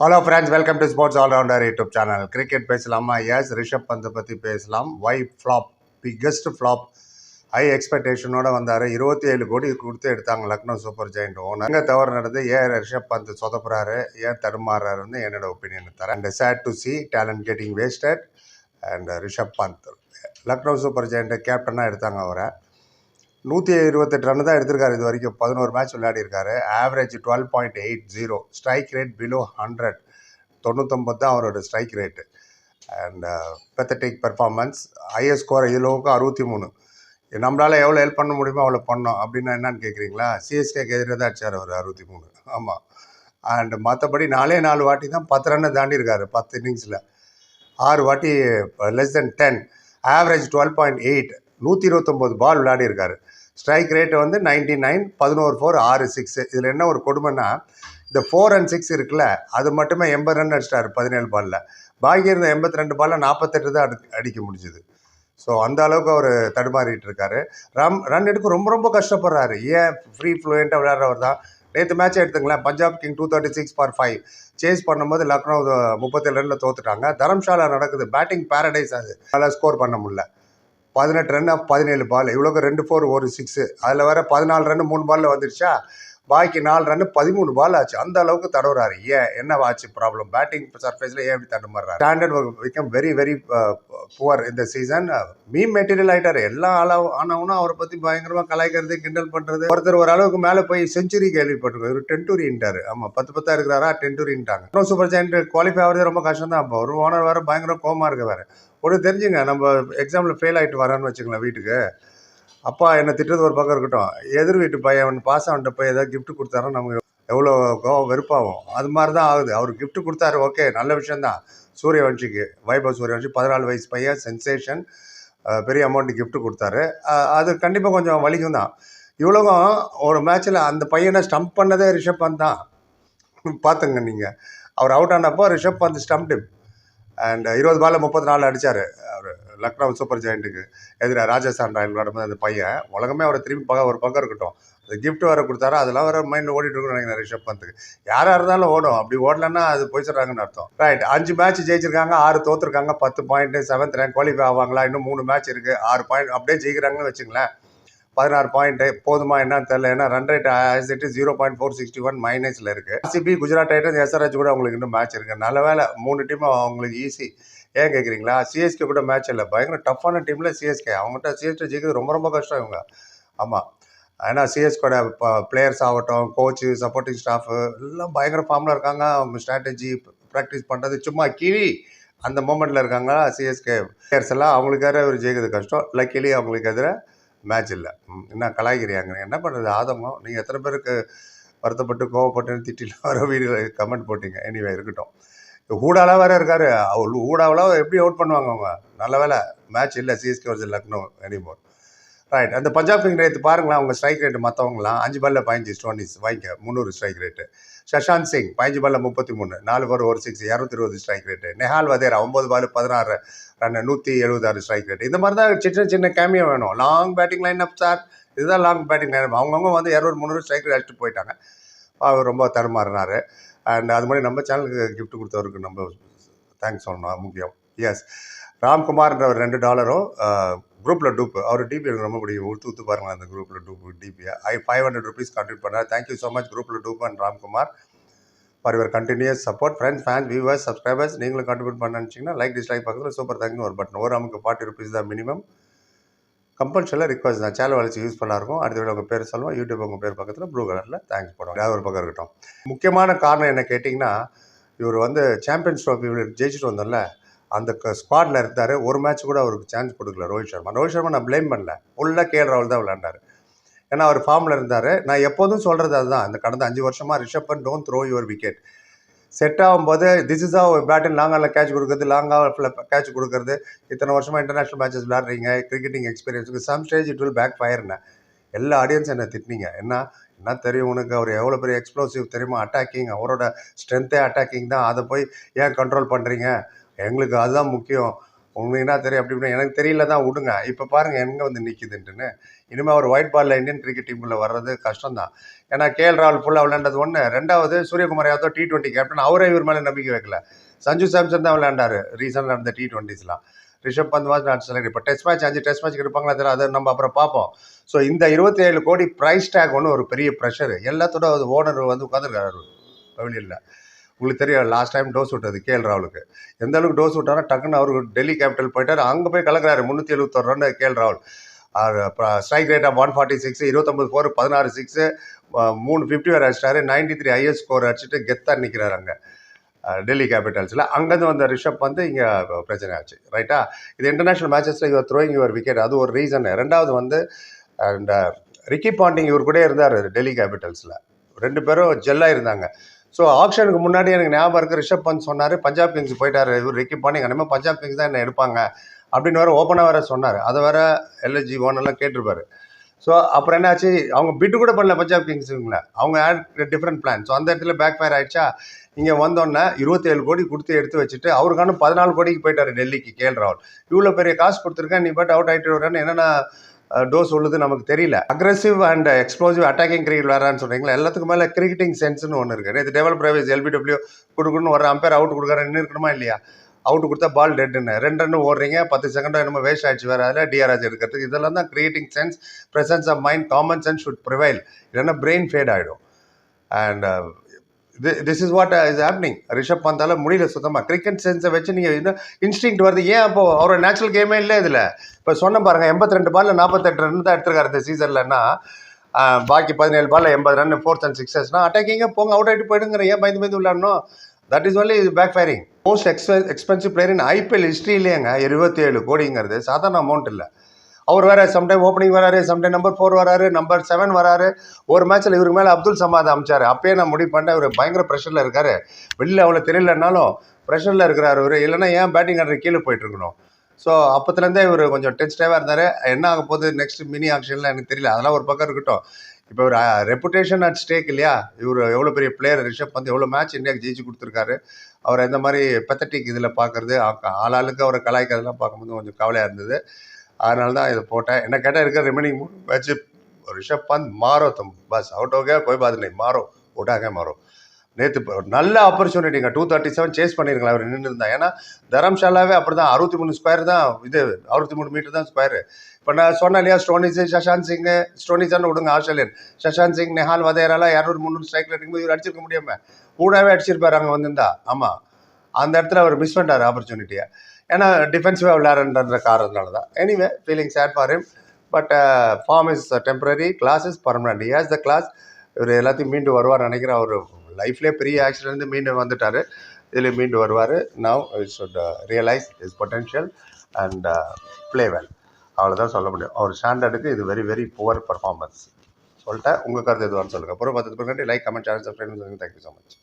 Hello friends welcome to sports all rounder YouTube channel cricket பேசலாமா? Yes Rishabh பந்தை பற்றி பேசலாம். Why flop biggest flop high எக்ஸ்பெக்டேஷனோட வந்தார். இருபத்தி ஏழு கோடி கொடுத்து எடுத்தாங்க லக்னோ சூப்பர் ஜெயிண்ட் ஓனர். எங்கே தவறு நடந்து? ஏன் ரிஷப் பந்த் சொதப்புறாரு. ஏன் தடுமாறுறாருன்னு என்னோட ஒப்பீனியன் தரேன். And sad to see talent getting wasted and Rishabh Pant Lucknow super ஜெயிண்ட்டை கேப்டனாக எடுத்தாங்க அவரை. நூற்றி இருபத்தெட்டு ரன் தான் எடுத்திருக்காரு இது வரைக்கும். பதினோரு match விளையாடிருக்காரு average twelve point eight zero strike rate below hundred தொண்ணூத்தொம்பது தான் அவரோட strike rate and pathetic performance highest score இதுலவுக்கு அறுபத்தி மூணு. நம்மளால் எவ்வளோ ஹெல்ப் பண்ண முடியுமோ அவ்வளோ பண்ணோம். அப்படின்னா என்னன்னு கேட்குறீங்களா சிஎஸ்கேக்கு எதிராக தான் அடிச்சார் அவர் அறுபத்தி மூணு. ஆமாம் அண்ட் மற்றபடி நாலே நாலு வாட்டி தான் பத்து ரன்னை தாண்டியிருக்காரு பத்து இன்னிங்ஸில் ஆறு வாட்டி uh, less than ten average twelve point eight நூற்றி இருபத்தொம்போது பால் விளையாடிருக்காரு ஸ்ட்ரைக் ரேட்டு வந்து நைன்டி நைன் பதினோரு ஃபோர் ஆறு சிக்ஸு இதில் என்ன ஒரு கொடுமைன்னா இந்த ஃபோர் அண்ட் சிக்ஸ் இருக்குல்ல அது மட்டுமே எண்பது ரன் அடிச்சிட்டாரு பதினேழு பாலில் பாக்கி இருந்த எண்பத்தி ரெண்டு பாலில் நாற்பத்தெட்டு தான் அடி அடிக்க முடிஞ்சுது. ஸோ அந்த அளவுக்கு அவர் தடுமாறிட்டு இருக்காரு. ரம் ரன் எடுக்க ரொம்ப ரொம்ப கஷ்டப்படுறாரு. ஏன் ஃப்ரீ ஃப்ளூயண்ட்டாக விளையாடுறவர் தான்? நேற்று match எடுத்துங்களேன். Punjab king two thirty six for five chase பண்ணும்போது லக்னோ முப்பத்தேழு ரனில் தோத்துட்டாங்க. தரம்ஷாலா நடக்குது. பேட்டிங் பேரடைஸ் அது. நல்லா ஸ்கோர் பண்ண முடியல. பதினெட்டு ரன் பதினேழு பால் இவ்வளோக்கு ரெண்டு ஃபோர் ஒரு சிக்ஸு அதில் வேறு பதினாலு ரன் மூணு பாலில் வந்துடுச்சா பாக்கி நாலு ரன் பதிமூணு பால் ஆச்சு. அந்த அளவுக்கு தடவுறாரு. ஏன்? என்ன ஆச்சு ப்ராப்ளம் பேட்டிங் சர்ஃபேஸில் ஏன் இப்படி தடுமாறாரு ஸ்டாண்டர்ட் விக்கம் வெரி வெரி புவர் இந்த சீசன் மீம் மெட்டீரியல் ஆகிட்டார் எல்லா அளவு ஆனவனும் அவரை பற்றி பயங்கரமாக கலாய்க்கிறது கிண்டல் பண்ணுறது ஒருத்தர் ஒரு அளவுக்கு மேலே போய் செஞ்சுரி கேள்விப்பட்டிருக்கோம் ஒரு டென்டூரின்ட்டார் ஆமாம் பத்து பத்தா இருக்கிறாரா? டென்டூரின்ட்டாங்க இன்னும் சூப்பர் ஜெயின்ட் குவாலிஃபை ஆகிறது ரொம்ப கஷ்டம் தான் இப்போ ஒரு ஓனர் வேறு பயங்கர கோமா இருக்க வேறு. ஒன்று தெரிஞ்சுங்க நம்ம எக்ஸாமில் ஃபெயில் ஆகிட்டு வரான்னு வச்சுக்கலாம் வீட்டுக்கு. அப்பா என்னை திட்டுறது ஒரு பக்கம் இருக்கட்டும். எதிர் வீட்டு பையன் பாஸ் அவன்கிட்ட போய் ஏதாவது கிஃப்ட் கொடுத்தாரோ நமக்கு எவ்வளோ கோவம் வெறுப்பாகும் அது மாதிரி தான் ஆகுது. அவர் கிஃப்ட் கொடுத்தாரு ஓகே நல்ல விஷயந்தான் சூரியவன்ஷிக்கு வைபவ் சூரியவன்ஷி பதினாலு வயசு பையன் சென்சேஷன் பெரிய அமௌண்ட் கிஃப்ட் கொடுத்தாரு. அது கண்டிப்பாக கொஞ்சம் வலிக்கும் தான் இவ்வளோவும் ஒரு மேட்ச்சில் அந்த பையனை ஸ்டம்ப் பண்ணதே ரிஷப் பந்த் தான். பார்த்துங்க நீங்கள் அவர் அவுட் ஆனப்போ ரிஷப் பந்த் ஸ்டம்ப்டு அண்ட் இருபது பாலில் முப்பத்தி நாலு அடித்தார் லக்னோ சூப்பர் ஜெயிண்ட்டுக்கு எதிராக ராஜஸ்தான் ராயல் விளையாடும்போது அந்த பையன் உலகமே அவரை திரும்பி பார்க்க ஒரு பக்கம் இருக்கட்டும். அந்த கிஃப்ட் வேறு கொடுத்தாரோ அதெல்லாம் வேறு மைண்டில் ஓடிட்டு இருக்குன்னு நினைக்கிறேன் ரிஷப் பந்துக்கு யாராக இருந்தாலும் ஓடும். அப்படி ஓடலன்னா அது போய் அர்த்தம். ரைட் அஞ்சு மேட்ச் ஜெயிச்சிருக்காங்க ஆறு தோத்துருக்காங்க பத்து பாயிண்ட்டு செவன்த் ரேங்க் குவாலிஃபை ஆவாங்களா? இன்னும் மூணு மேட்ச் இருக்குது ஆறு பாயிண்ட் அப்படியே ஜெயிக்கிறாங்கன்னு வச்சுங்களேன். பதினாறு பாயிண்ட்டு போதுமா என்னன்னு தெரியல. ஏன்னா run rate zero point four sixty one மைனஸில் இருக்குது ஆர்சிபி குஜராத் டைட்டன்ஸ் எஸ்ஆர்ஹெச் கூட அவங்களுக்கு இன்னும் மேட்ச் இருக்குது நல்ல வேலை மூணு டீமும் அவங்களுக்கு ஈஸி ஏன் கேட்குறீங்களா சிஎஸ்கே கூட மேட்ச் இல்லை. பயங்கர டஃப்பான டீமில் சிஎஸ்கே அவங்ககிட்ட சிஎஸ்கே ஜெயிக்கிறது ரொம்ப ரொம்ப கஷ்டம் இவங்க. ஆமாம் ஏன்னா சிஎஸ்கோட பிளேயர்ஸ் ஆகட்டும் கோச்சு சப்போர்ட்டிங் ஸ்டாஃபு எல்லாம் பயங்கர ஃபார்மில் இருக்காங்க. அவங்க ஸ்ட்ராட்டஜி ப்ராக்டிஸ் பண்ணுறது சும்மா கிளி அந்த மூமெண்ட்டில் இருக்காங்க சிஎஸ்கே பிளேயர்ஸ் எல்லாம் அவங்களுக்கு எதிராக ஒரு ஜெயிக்கிறது கஷ்டம். லக்கிலி அவங்களுக்கு எதிராக மேட்ச் இல்லை. என்ன கலாய்கிறியாங்க என்ன பண்ணுறது ஆதங்கம் நீங்கள் எத்தனை பேருக்கு வருத்தப்பட்டு கோவப்பட்டு திட்டில வர வீடியோ கமெண்ட் போட்டீங்க. எனிவே இருக்கட்டும். ஹூடாலாம் வேற இருக்காரு. அவர் ஹூடாவெல்லாம் எப்படி அவுட் பண்ணுவாங்க அவங்க? நல்ல வேலை மேட்ச் இல்லை CSK versus Lucknow anymore right அந்த பஞ்சாப் கிங் ரேட் பாருங்களேன் அவங்க ஸ்ட்ரைக் ரேட்டு மற்றவங்களாம் அஞ்சு பல்ல பதினஞ்சு ஸ்டோனிஸ் வாங்கிக்க. முந்நூறு ஸ்ட்ரைக் ரேட்டு சஷாந்த் சிங் பதினஞ்சு பல்ல முப்பத்தி மூணு. நாலு பேர் ஒரு சிக்ஸ் இரநூத்தி இருபது ஸ்ட்ரைக் ரேட்டு நெஹால் வதேரா ஒம்பது பால் பதினாறு ரன் நூற்றி எழுபத்தாறு ஸ்ட்ரைக் ரேட் இந்த மாதிரி தான் சின்ன சின்ன கேமியோ வேணும். Long batting line up sir இதுதான் லாங் பேட்டிங் லைன் அவங்கவுங்க வந்து இரநூறு முந்நூறு ஸ்ட்ரைக் ரேட் அடிச்சுட்டு போயிட்டாங்க. அவர் ரொம்ப தருமாறினார் அண்ட் அது மாதிரி நம்ம சேனலுக்கு கிஃப்ட் கொடுத்தவருக்கு நம்ம தேங்க்ஸ் சொல்லணும் முக்கியம். எஸ் ராம்குமார்ன்ற ஒரு ரெண்டு டாலரும் குரூப்பில் டூப்பு அவர் டிபி எனக்கு ரொம்ப பிடிக்கும். உத்து ஊற்று பாருங்களேன் அந்த குரூப்பில் டூப் டிபியை I five hundred rupees contribute பண்ணார் தேங்க்யூ ஸோ மச் குரூப்பில் dupe and Ramkumar. For your continuous support friends fans viewers subscribers நீங்களும் கண்ட்ரிபியூட் பண்ண நினச்சிங்கன்னா லைக் டிஸ்லைக் பக்கத்தில் சூப்பர் தேங்க்னு ஒரு பட்டன் ஒரு நமக்கு ஃபார்ட்டி ருபீஸ் தான் மினிமம் கம்பல்சரியில் ரிக்வஸ்ட் தான். சேனல் வளர்ச்சி யூஸ்ஃபுல்லாக இருக்கும். அடுத்த வீடியோ உங்கள் பேர் சொல்லுவோம் யூடியூப் உங்கள் பேர் பக்கத்தில் ப்ளூ கலரில் தேங்க்ஸ் போடுவோம் ஏதாவது ஒரு பக்கம் இருக்கட்டும். முக்கியமான காரணம் என்ன கேட்டிங்கன்னா இவர் வந்து சாம்பியன்ஸ் ட்ரோஃபி ஜெயிச்சுட்டு வந்தோம்ல அந்த ஸ்குவாடில் இருந்தார். ஒரு மேட்ச் கூட அவருக்கு சான்ஸ் கொடுக்கல ரோஹித் சர்மா. ரோஹித் சர்மா நான் ப்ளேம் பண்ணல. ஃபுல்லாக கேஎல் ராகுல் தான் விளையாண்டார். ஏன்னா அவர் ஃபார்மில் இருந்தார். நான் எப்போதும் சொல்கிறது அதுதான். இந்த கடந்த அஞ்சு வருஷமாக Rishabh and don't throw your wicket set ஆகும்போது திஸ் இஸ் ஆ பேட்டில் லாங்காவில் கேட்ச் கொடுக்குறது லாங்காவில் கேட்ச் கொடுக்குறது. இத்தனை வருஷமாக இன்டர்நேஷ்னல் மேட்சஸ் விளாட்றீங்க கிரிக்கெட்டிங் எக்ஸ்பீரியன்ஸுக்கு some stage it will back ஃபயர்னு எல்லா ஆடியன்ஸ் என்ன திட்டினீங்க. என்ன? என்ன தெரியும் உனக்கு? அவர் எவ்வளோ பெரிய எக்ஸ்ப்ளோசிவ் தெரியுமா? அட்டாக்கிங் அவரோட ஸ்ட்ரென்த்தே அட்டாக்கிங் தான். அதை போய் ஏன் கண்ட்ரோல் பண்ணுறீங்க எங்களுக்கு அதுதான் முக்கியம். உங்களுக்கு என்ன தெரியும் அப்படி இப்படி எனக்கு தெரியல தான் விடுங்க. இப்போ பாருங்கள் எங்கே வந்து நிற்கிதுன்ட்டுன்னு இனிமேல் அவர் ஒயிட் பாலில் இந்தியன் கிரிக்கெட் டீமில் வர்றது கஷ்டம் தான் ஏன்னா கேஎல் ராகுல் ஃபுல்லாக விளையாண்டது ஒன்று ரெண்டாவது Suryakumar Yadav T twenty captain அவரே இவர் மேலே நம்பிக்கை வைக்கல. சஞ்சு சாம்சன் தான் விளையாண்டாரு. ரீசெண்டாக நடந்த டி டுவெண்ட்டிஸ்லாம் ரிஷப் பந்த் மாதிரி நான் செலக்ட் இப்போ டெஸ்ட் மேட்ச் அஞ்சு டெஸ்ட் மேட்ச் எடுப்பாங்களா தெரியல. அதை நம்ம அப்புறம் பார்ப்போம். ஸோ இந்த இருபத்தி ஏழு கோடி ப்ரைஸ் டேக் ஒன்று ஒரு பெரிய ப்ரெஷர் எல்லாத்தோட ஓனர் வந்து உட்காந்துருக்காரு பவிலியனில் உங்களுக்கு தெரியும் லாஸ்ட் டைம் டோஸ் விட்டது கேஎல் ராகுலுக்கு. எந்த அளவுக்கு டோஸ் விட்டாரோ டக்குன்னு அவருக்கு டெல்லி கேபிட்டல் போயிட்டார். அங்கே போய் கலக்குறாரு முந்நூற்றி எழுபத்தொரு ரன் கேஎல் ராகுல். Strike rate of one forty six இருபத்தொம்பது ஃபோர் பதினாறு சிக்ஸு மூணு ஃபிஃப்டி வேறு அடிச்சிட்டாரு. நைன்டி த்ரீ ஐஎஸ் ஸ்கோர் அடிச்சுட்டு கெத்தாக நிற்கிறாரு அங்கே. டெல்லி கேபிட்டல்ஸில் அங்கேருந்து வந்த ரிஷப் வந்து இங்கே பிரச்சனை ஆச்சு. ரைட்டா இது இன்டர்நேஷ்னல் மேட்சஸில் இவர் த்ரோயிங் யுவர் விக்கெட் அது ஒரு ரீசன் ரெண்டாவது வந்து அண்ட் ரிக்கி பாண்டிங் இவர் கூட இருந்தார் டெல்லி கேபிட்டல்ஸில் ரெண்டு பேரும் ஜெல்லாக இருந்தாங்க. ஸோ ஆப்ஷனுக்கு முன்னாடி எனக்கு ஞாபகம் இருக்குது ரிஷப் பந்த் சொன்னார் பஞ்சாப் கிங்ஸ் போயிட்டார் இவர் ரிக்கி பாண்டிங் அந்தமாதிரி பஞ்சாப் கிங்ஸ் தான் என்ன எடுப்பாங்க அப்படின்னு வேறு ஓப்பனாக வேறு சொன்னார். அதை வேறு எல்எஸ்ஜி ஓனெல்லாம் கேட்டிருப்பாரு. ஸோ அப்புறம் என்னாச்சு அவங்க பிட்டு கூட பண்ணல பஞ்சாப் கிங்ஸுங்கள. அவங்க ஆட் டிஃப்ரெண்ட் பிளான் ஸோ அந்த இடத்துல பேக் ஃபயர் ஆயிடுச்சா இங்கே வந்தோன்னே இருபத்தேழு கோடி கொடுத்து எடுத்து வச்சுட்டு அவருக்கான பதினாலு கோடிக்கு போயிட்டார் டெல்லிக்கு கேஎல் ராகுல். இவ்வளோ பெரிய காசு கொடுத்துருக்கேன் நீ பட் அவுட் ஆகிட்டு வரேன்னு என்னென்ன டோஸ் உள்ளது நமக்கு தெரியல. Aggressive and explosive attacking cricket விளாட்றான்னு சொல்கிறீங்களா எல்லாத்துக்கும் மேலே கிரிக்கெட்டிங் சென்ஸ்னு ஒன்று இருக்குது இது டெவலப் பிரைவேஸ் எல்பிடபிள்யூ கொடுக்கணும்னு ஒரு அம்பேர் அவுட் கொடுக்குறேன் நின்று இருக்கணுமா இல்லையா? அவுட் கொடுத்தா பால் டெட்டுன்னு ரெண்டு ரன் ஓடுறீங்க. பத்து செகண்டோ என்னமோ வேஸ்ட் ஆயிடுச்சு. வேறு அதில் டிஆர்ஆச் எடுக்கிறதுக்கு. இதெல்லாம் தான் creating sense presence of mind common sense should prevail இல்லைன்னா பிரெயின் ஃபேட் ஆகிடும் and this is what is happening Rishabh பந்தால முடியல சுத்தமாக கிரிக்கெட் சென்ஸை வச்சு நீங்கள் இன்னும் இன்ஸ்டிங் வருது. ஏன் அப்போ அவரோட நேச்சுரல் கேமே இல்லை இதில்? இப்போ சொன்ன பாருங்கள் எண்பத்தி ரெண்டு பாலில் நாற்பத்தெட்டு ரன் தான் எடுத்திருக்காரு இந்த சீசன்லன்னா பாக்கி பதினேழு பாலில் எண்பது ரன் ஃபோர்த் அண்ட் சிக்ஸஸ்னா அட்டாக்கிங்க போங்க அவுட் ஆகிட்டு போயிடுங்கிற. ஏன் பயந்து பயந்து விளாடணும் that is only backfiring most எக்ஸ்பெ expensive player in IPL ஹிஸ்ட்ரியிலேங்க இருபத்தி ஏழு கோடிங்கிறது. சாதாரண அமௌண்ட் இல்லை. அவர் வேறு சம்டைம் ஓப்பனிங் வராரு சம்டைம் நம்பர் ஃபோர் வராரு நம்பர் செவன் வராரு. ஒரு மேட்ச்சில் இவருக்கு மேலே அப்துல் சமாத் அமிச்சார். அப்பயே நான் முடிவு பண்ணேன் இவர் பயங்கர ப்ரெஷரில் இருக்காரு. வெளியில் அவ்வளோ தெரியலனாலும் ப்ரெஷரில் இருக்கிறார் இவர் இல்லைன்னா ஏன் பேட்டிங் ஆடுற கீழே போயிட்டு இருக்கணும். ஸோ அப்போத்துலேருந்தே இவர் கொஞ்சம் டென்ஸ்டாகவே இருந்தார். என்ன ஆக போகுது நெக்ஸ்ட் மினி ஆக்ஷன்லாம் எனக்கு தெரியல. அதெல்லாம் ஒரு பக்கம் இருக்கட்டும். இப்போ ஒரு ரெப்புடேஷன் அட் ஸ்டேக் இல்லையா? இவர் எவ்வளோ பெரிய பிளேயர் ரிஷப் வந்து எவ்வளோ மேட்ச் இந்தியாவுக்கு ஜெயிச்சு கொடுத்துருக்காரு. அவர் எந்த மாதிரி பெத்தட்டிக் இதில் பார்க்குறது ஆளாளுக்கு அவரை கலாய்க்கிறதெல்லாம் பார்க்கும்போது கொஞ்சம் கவலையாக இருந்தது. அதனால தான் இதை போட்டேன். என்ன கேட்டால் இருக்க ரிமைனிங் மேட்ச்சு ரிஷப் பந்த் மாறோ தம் பஸ் அவுட் ஹோ கே கோய் பாத் નહીં மாறோ ஒட்டாக மாறோ. நேற்று நல்ல ஆப்பர்ச்சுனிட்டிங்க டூ தேர்ட்டி செவன் சேஸ் பண்ணியிருக்கலாம் அவர் நின்று இருந்தா. ஏன்னா தரம்ஷாலாவே அப்படி தான் அறுபத்தி மூணு ஸ்கொயர் தான். இது அறுபத்தி மூணு மீட்டர் தான் ஸ்கொயரு இப்போ நான் சொன்ன இல்லையா ஸ்டோனிஸ் சஷாந்த் சிங் ஸ்டோனிஸான்னு விடுங்க ஆஸ்திரேலியன். சஷாந்த் சிங் நெஹால் வதையராலாம் இரநூறு முந்நூறு ஸ்ட்ரைக்கில் இருக்கும்போது இவர் அடிச்சிருக்க முடியாமல் கூடவே அடிச்சிருப்பார் அங்கே வந்திருந்தா. ஆமாம் அந்த இடத்துல அவர் மிஸ் பண்ணிட்டார் ஆப்பர்ச்சுனிட்டியை ஏன்னா டிஃபென்சிவாக விளையாடுன்ற காரணத்தினால தான். Anyway feeling sad for him but form is temporary class is permanent has the class இவர் எல்லாத்தையும் மீண்டு வருவார் நினைக்கிறேன் அவர் லைஃப்லேயே பெரிய ஆக்சிடென்ட் மீண்டு வந்துட்டார். இதில் மீண்டு வருவார். Now should realise is potential and play well அவ்வளோதான் சொல்ல முடியும். அவர் ஸ்டாண்டர்டுக்கு இது வெரி வெரி புவர் பர்ஃபார்மன்ஸ் சொல்லிட்டேன் உங்கள் கருத்து எதுவான்னு சொல்லுங்கள் அப்புறம் பத்து பிறகு like comment channel subscribe thank you so much